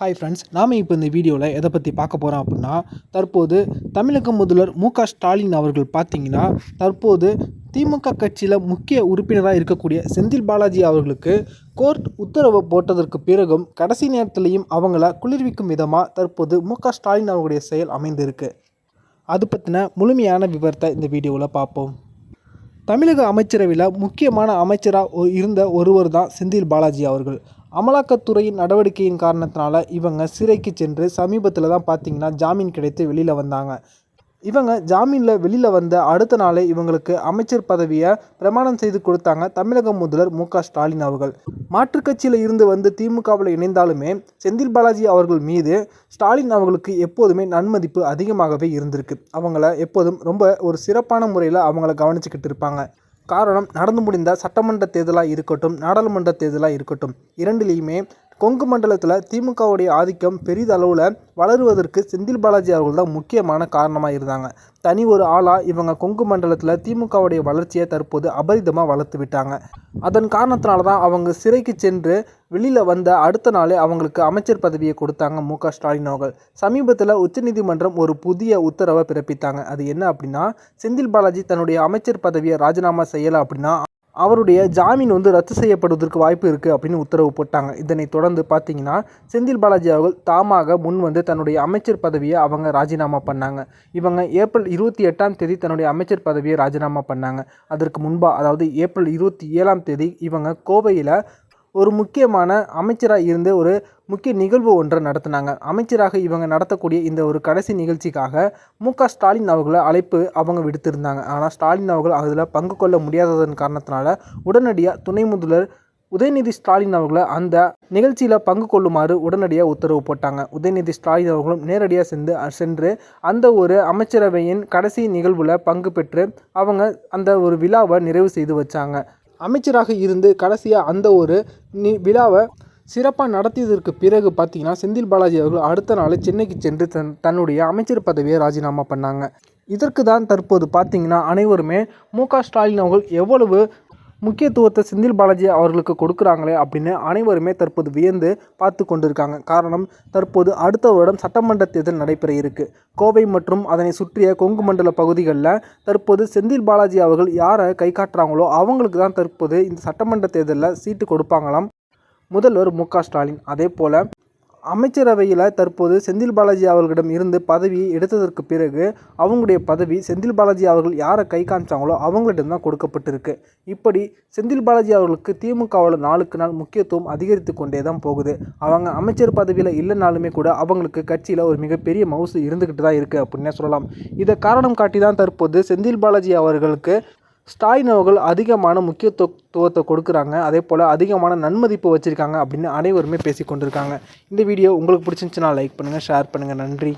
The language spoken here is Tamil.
ஹாய் ஃப்ரெண்ட்ஸ் நாம் இப்போ இந்த வீடியோவில் எதை பற்றி பார்க்க போகிறோம் அப்படின்னா தற்போது தமிழக முதல்வர் மு க ஸ்டாலின் அவர்கள் பார்த்தீங்கன்னா தற்போது திமுக கட்சியில் முக்கிய உறுப்பினராக இருக்கக்கூடிய செந்தில் பாலாஜி அவர்களுக்கு கோர்ட் உத்தரவு போட்டதற்கு பிறகும் கடைசி நேரத்திலையும் அவங்கள குளிர்விக்கும் விதமாக தற்போது மு க ஸ்டாலின் அவர்களுடைய செயல் அமைந்திருக்கு. அது பற்றின முழுமையான விவரத்தை இந்த வீடியோவில் பார்ப்போம். தமிழக அமைச்சரவையில் முக்கியமான அமைச்சராக இருந்த ஒருவர் தான் செந்தில் பாலாஜி அவர்கள். அமலாக்கத்துறையின் நடவடிக்கையின் காரணத்தினால இவங்க சிறைக்கு சென்று சமீபத்தில் தான் பார்த்தீங்கன்னா ஜாமீன் கிடைத்து வெளியில் வந்தாங்க. இவங்க ஜாமீனில் வெளியில் வந்த அடுத்த நாளே இவங்களுக்கு அமைச்சர் பதவியை பிரமாணம் செய்து கொடுத்தாங்க தமிழக முதல்வர் மு க ஸ்டாலின் அவர்கள். மாற்றுக் கட்சியில் இருந்து வந்து திமுகவில் இணைந்தாலுமே செந்தில் பாலாஜி அவர்கள் மீது ஸ்டாலின் அவர்களுக்கு எப்போதுமே நன்மதிப்பு அதிகமாகவே இருந்திருக்கு. அவங்கள எப்போதும் ரொம்ப ஒரு சிறப்பான முறையில் அவங்கள கவனிச்சுக்கிட்டு இருப்பாங்க. காரணம் நடந்து முடிந்த சட்டமன்ற தேர்தலாக இருக்கட்டும் நாடாளுமன்ற தேர்தலாக இருக்கட்டும் இரண்டிலையுமே கொங்கு மண்டலத்தில் திமுகவுடைய ஆதிக்கம் பெரிதளவில் வளருவதற்கு செந்தில் பாலாஜி அவர்கள் தான் முக்கியமான காரணமாக இருந்தாங்க. தனி ஒரு ஆளாக இவங்க கொங்கு மண்டலத்தில் திமுகவுடைய வளர்ச்சியை தற்போது அபரிதமாக வளர்த்து விட்டாங்க. அதன் காரணத்தினால தான் அவங்க சிறைக்கு சென்று வெளியில் வந்த அடுத்த நாளே அவங்களுக்கு அமைச்சர் பதவியை கொடுத்தாங்க மு க ஸ்டாலின் அவர்கள். சமீபத்தில் உச்சநீதிமன்றம் ஒரு புதிய உத்தரவை பிறப்பித்தாங்க. அது என்ன அப்படின்னா செந்தில் பாலாஜி தன்னுடைய அமைச்சர் பதவியை ராஜினாமா செய்யலை அப்படின்னா அவருடைய ஜாமீன் வந்து ரத்து செய்யப்படுவதற்கு வாய்ப்பு இருக்குது அப்படின்னு உத்தரவு போட்டாங்க. இதனை தொடர்ந்து பார்த்தீங்கன்னா செந்தில் பாலாஜி அவர்கள் தாமாக முன் வந்து தன்னுடைய அமைச்சர் பதவியை அவங்க ராஜினாமா பண்ணாங்க. இவங்க ஏப்ரல் இருபத்தி எட்டாம் தேதி தன்னுடைய அமைச்சர் பதவியை ராஜினாமா பண்ணாங்க. அதற்கு முன்பாக அதாவது ஏப்ரல் இருபத்தி ஏழாம் தேதி இவங்க கோவையில் ஒரு முக்கியமான அமைச்சராக இருந்து ஒரு முக்கிய நிகழ்வு ஒன்றை நடத்தினாங்க. அமைச்சராக இவங்க நடத்தக்கூடிய இந்த ஒரு கடைசி நிகழ்ச்சிக்காக மு க ஸ்டாலின் அவர்களை அழைப்பு அவங்க விடுத்திருந்தாங்க. ஆனால் ஸ்டாலின் அவர்கள் அதில் பங்கு கொள்ள முடியாததன் காரணத்தினால உடனடியாக துணை முதல்வர் உதயநிதி ஸ்டாலின் அவர்களை அந்த நிகழ்ச்சியில் பங்கு கொள்ளுமாறு உடனடியாக உத்தரவு போட்டாங்க. உதயநிதி ஸ்டாலின் அவர்களும் நேரடியாக சென்று சென்று அந்த ஒரு அமைச்சரவையின் கடைசி நிகழ்வில் பங்கு பெற்று அவங்க அந்த ஒரு விழாவை நிறைவு செய்து வச்சாங்க. அமைச்சராக இருந்து கடைசியாக அந்த ஒரு நி விழாவை சிறப்பாக நடத்தியதற்கு பிறகு பார்த்தீங்கன்னா செந்தில் பாலாஜி அவர்கள் அடுத்த நாள் சென்னைக்கு சென்று தன் தன்னுடைய அமைச்சர் பதவியை ராஜினாமா பண்ணாங்க. இதற்கு தான் தற்போது பார்த்தீங்கன்னா அனைவருமே மு க ஸ்டாலின் அவர்கள் எவ்வளவு முக்கியத்துவத்தை செந்தில் பாலாஜி அவர்களுக்கு கொடுக்குறாங்களே அப்படின்னு அனைவருமே தற்போது வியந்து பார்த்து கொண்டிருக்காங்க. காரணம் தற்போது அடுத்த வருடம் சட்டமன்ற தேர்தல் நடைபெற இருக்கு. கோவை மற்றும் அதனை சுற்றிய கொங்கு மண்டல பகுதிகளில் தற்போது செந்தில் பாலாஜி அவர்கள் யாரை கை காட்டுறாங்களோ அவங்களுக்கு தான் தற்போது இந்த சட்டமன்ற தேர்தலில் சீட்டு கொடுப்பாங்களாம். முதல்வர் மு க ஸ்டாலின். அதே போல் அமைச்சரவையில் தற்போது செந்தில் பாலாஜி அவர்களிடம் இருந்து பதவியை எடுத்ததற்கு பிறகு அவங்களுடைய பதவி செந்தில் பாலாஜி அவர்கள் யாரை கை காமிச்சாங்களோ அவங்களிடம் தான் கொடுக்கப்பட்டிருக்கு. இப்படி செந்தில் பாலாஜி அவர்களுக்கு திமுகவில் நாளுக்கு நாள் முக்கியத்துவம் அதிகரித்து கொண்டே தான் போகுது. அவங்க அமைச்சர் பதவியில் இல்லைனாலுமே கூட அவங்களுக்கு கட்சியில் ஒரு மிகப்பெரிய மவுசு இருந்துக்கிட்டு தான் இருக்குது அப்படின்னே சொல்லலாம். இதை காரணம் காட்டி தான் தற்போது செந்தில் பாலாஜி அவர்களுக்கு ஸ்டாலின் அவர்கள் அதிகமான முக்கியத்துவத்தை கொடுக்குறாங்க. அதே போல் அதிகமான நன்மதிப்பு வச்சுருக்காங்க அப்படின்னு அனைவருமே பேசி கொண்டிருக்காங்க இந்த வீடியோ உங்களுக்கு பிடிச்சிருந்துச்சுன்னா லைக் பண்ணுங்கள் ஷேர் பண்ணுங்கள் நன்றி.